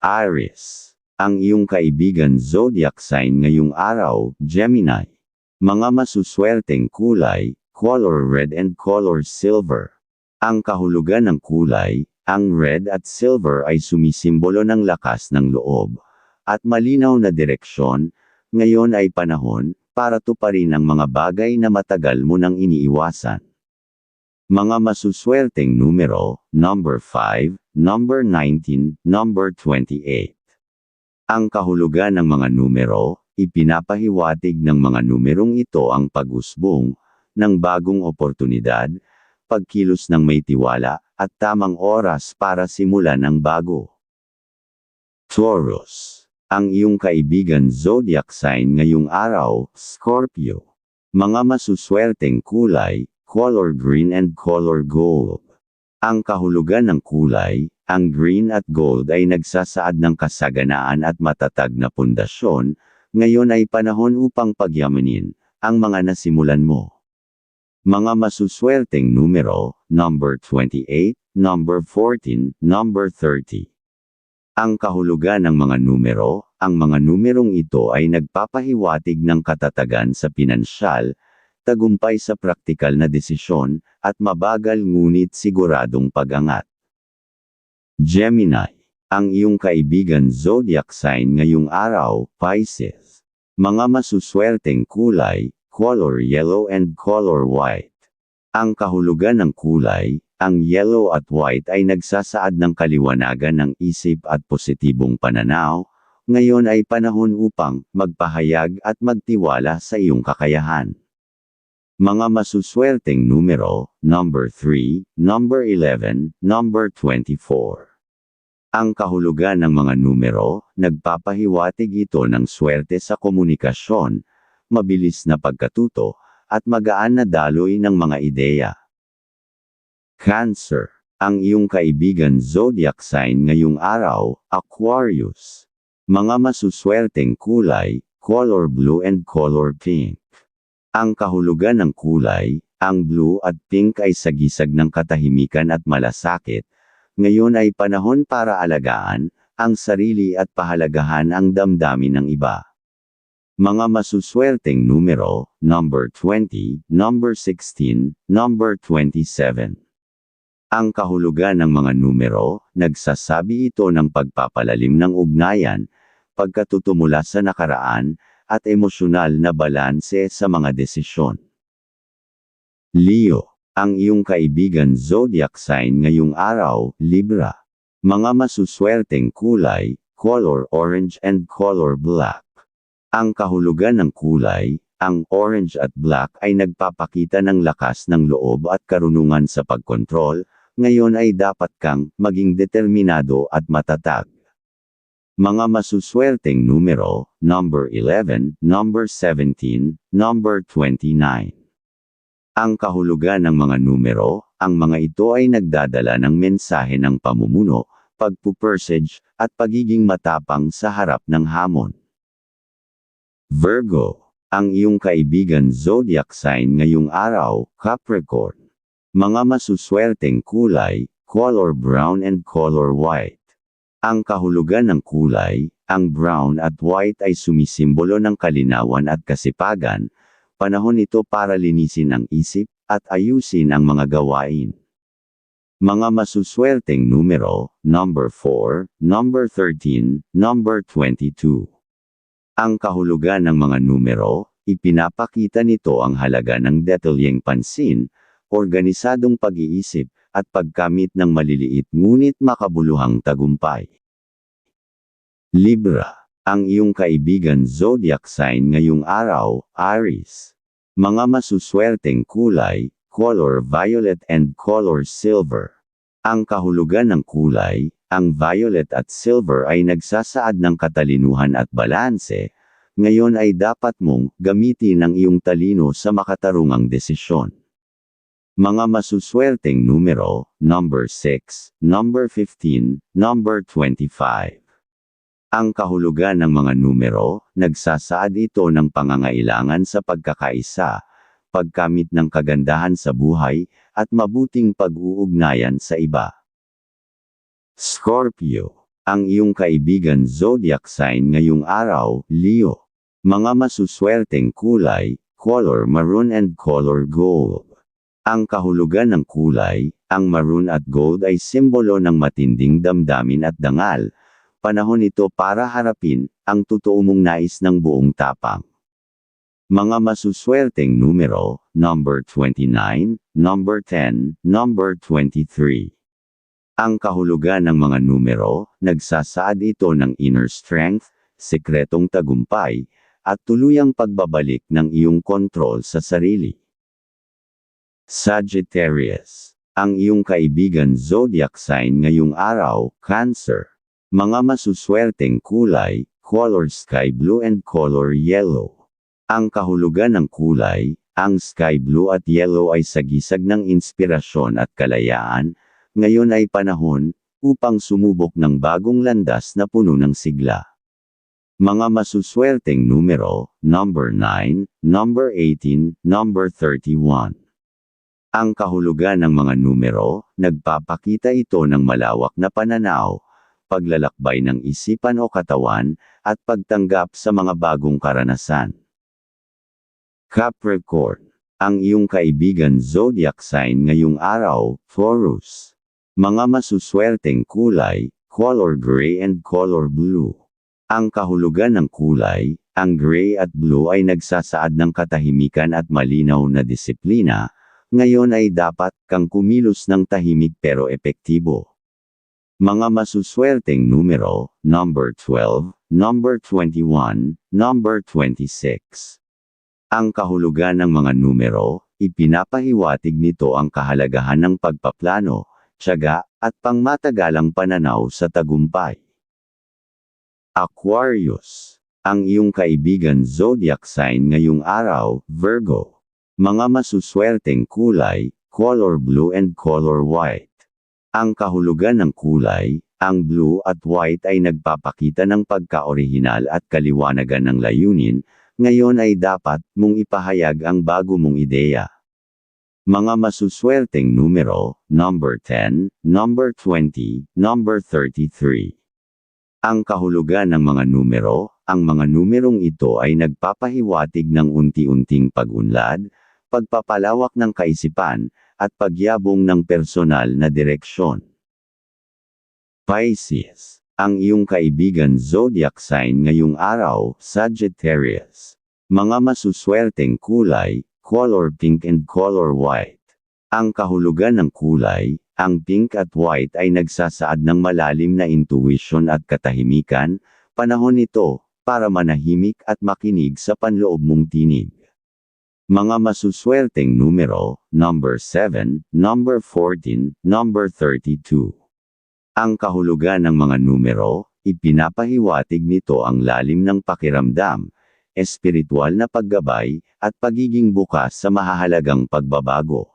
Aries. Ang iyong kaibigan zodiac sign ngayong araw, Gemini. Mga masuswerteng kulay, color red and color silver. Ang kahulugan ng kulay, ang red at silver ay sumisimbolo ng lakas ng loob. At malinaw na direksyon, ngayon ay panahon, para tuparin ang mga bagay na matagal mo nang iniiwasan. Mga masuswerteng numero, number 5, number 19, number 28. Ang kahulugan ng mga numero, ipinapahiwatig ng mga numerong ito ang pag-usbong, ng bagong oportunidad, pagkilos ng may tiwala, at tamang oras para simulan ang bago. Taurus. Ang iyong kaibigan zodiac sign ngayong araw, Scorpio. Mga masuswerteng kulay, color green and color gold. Ang kahulugan ng kulay, ang green at gold ay nagsasaad ng kasaganaan at matatag na pundasyon, ngayon ay panahon upang pagyamanin ang mga nasimulan mo. Mga masuswerteng numero, number 28, number 14, number 30. Ang kahulugan ng mga numero, ang mga numerong ito ay nagpapahiwatig ng katatagan sa pinansyal, tagumpay sa praktikal na desisyon, at mabagal ngunit siguradong pag-angat. Gemini. Ang iyong kaibigan zodiac sign ngayong araw, Pisces. Mga masuswerteng kulay, color yellow and color white. Ang kahulugan ng kulay, ang yellow at white ay nagsasaad ng kaliwanagan ng isip at positibong pananaw, ngayon ay panahon upang magpahayag at magtiwala sa iyong kakayahan. Mga masuswerteng numero, number 3, number 11, number 24. Ang kahulugan ng mga numero, nagpapahiwatig ito ng swerte sa komunikasyon, mabilis na pagkatuto, at magaan na daloy ng mga ideya. Cancer. Ang iyong kaibigan zodiac sign ngayong araw, Aquarius. Mga masuswerteng kulay, color blue and color pink. Ang kahulugan ng kulay, ang blue at pink ay sagisag ng katahimikan at malasakit, ngayon ay panahon para alagaan ang sarili at pahalagahan ang damdamin ng iba. Mga masuswerteng numero, number 20, number 16, number 27. Ang kahulugan ng mga numero, nagsasabi ito ng pagpapalalim ng ugnayan, pagkatutumula sa nakaraan, at emosyonal na balanse sa mga desisyon. Leo ang iyong kaibigan zodiac sign ngayong araw, Libra. Mga masuswerteng kulay, color orange and color black. Ang kahulugan ng kulay, ang orange at black ay nagpapakita ng lakas ng loob at karunungan sa pagkontrol, ngayon ay dapat kang maging determinado at matatag. Mga masuswerteng numero, number 11, number 17, number 29. Ang kahulugan ng mga numero, ang mga ito ay nagdadala ng mensahe ng pamumuno, pagpupersage, at pagiging matapang sa harap ng hamon. Virgo, ang iyong kaibigan zodiac sign ngayong araw, Capricorn. Mga masuswerteng kulay, color brown and color white. Ang kahulugan ng kulay, ang brown at white ay sumisimbolo ng kalinawan at kasipagan, panahon ito para linisin ang isip, at ayusin ang mga gawain. Mga masuswerteng numero, number 4, number 13, number 22. Ang kahulugan ng mga numero, ipinapakita nito ang halaga ng detalyeng pansin, organisadong pag-iisip, at pagkamit ng maliliit ngunit makabuluhang tagumpay. Libra ang iyong kaibigan zodiac sign ngayong araw, Aries. Mga masuswerteng kulay, color violet and color silver. Ang kahulugan ng kulay, ang violet at silver ay nagsasaad ng katalinuhan at balanse, ngayon ay dapat mong gamitin ang iyong talino sa makatarungang desisyon. Mga masuswerteng numero, number 6, number 15, number 25. Ang kahulugan ng mga numero, nagsasaad ito ng pangangailangan sa pagkakaisa, pagkamit ng kagandahan sa buhay, at mabuting pag-uugnayan sa iba. Scorpio. Ang iyong kaibigan zodiac sign ngayong araw, Leo. Mga masuswerteng kulay, color maroon and color gold. Ang kahulugan ng kulay, ang maroon at gold ay simbolo ng matinding damdamin at dangal. Panahon ito para harapin ang totoo mong nais ng buong tapang. Mga masuswerteng numero, number 29, number 10, number 23. Ang kahulugan ng mga numero, nagsasaad ito ng inner strength, sekretong tagumpay, at tuluyang pagbabalik ng iyong kontrol sa sarili. Sagittarius. Ang iyong kaibigan zodiac sign ngayong araw, Cancer. Mga masuswerteng kulay, color sky blue and color yellow. Ang kahulugan ng kulay, ang sky blue at yellow ay sagisag ng inspirasyon at kalayaan, ngayon ay panahon upang sumubok ng bagong landas na puno ng sigla. Mga masuswerteng numero, number 9, number 18, number 31. Ang kahulugan ng mga numero, nagpapakita ito ng malawak na pananaw, paglalakbay ng isipan o katawan, at pagtanggap sa mga bagong karanasan. Capricorn. Ang iyong kaibigan zodiac sign ngayong araw, Taurus. Mga masuswerteng kulay, color gray and color blue. Ang kahulugan ng kulay, ang gray at blue ay nagsasaad ng katahimikan at malinaw na disiplina, ngayon ay dapat kang kumilos ng tahimik pero epektibo. Mga masuswerteng numero, number 12, number 21, number 26. Ang kahulugan ng mga numero, ipinapahiwatig nito ang kahalagahan ng pagpaplano, tiyaga, at pangmatagalang pananaw sa tagumpay. Aquarius. Ang iyong kaibigan zodiac sign ngayong araw, Virgo. Mga masuswerteng kulay, color blue and color white. Ang kahulugan ng kulay, ang blue at white ay nagpapakita ng pagka-orihinal at kaliwanagan ng layunin, ngayon ay dapat mong ipahayag ang bago mong ideya. Mga masuswerteng numero, number 10, number 20, number 33. Ang kahulugan ng mga numero, ang mga numerong ito ay nagpapahiwatig ng unti-unting pag-unlad, pagpapalawak ng kaisipan, at pagyabong ng personal na direksyon. Pisces. Ang iyong kaibigan zodiac sign ngayong araw, Sagittarius. Mga masuswerteng kulay, color pink and color white. Ang kahulugan ng kulay, ang pink at white ay nagsasaad ng malalim na intuition at katahimikan, panahon ito, para manahimik at makinig sa panloob mong tinig. Mga masuswerteng numero, number 7, number 14, number 32. Ang kahulugan ng mga numero, ipinapahiwatig nito ang lalim ng pakiramdam, espiritual na paggabay, at pagiging bukas sa mahahalagang pagbabago.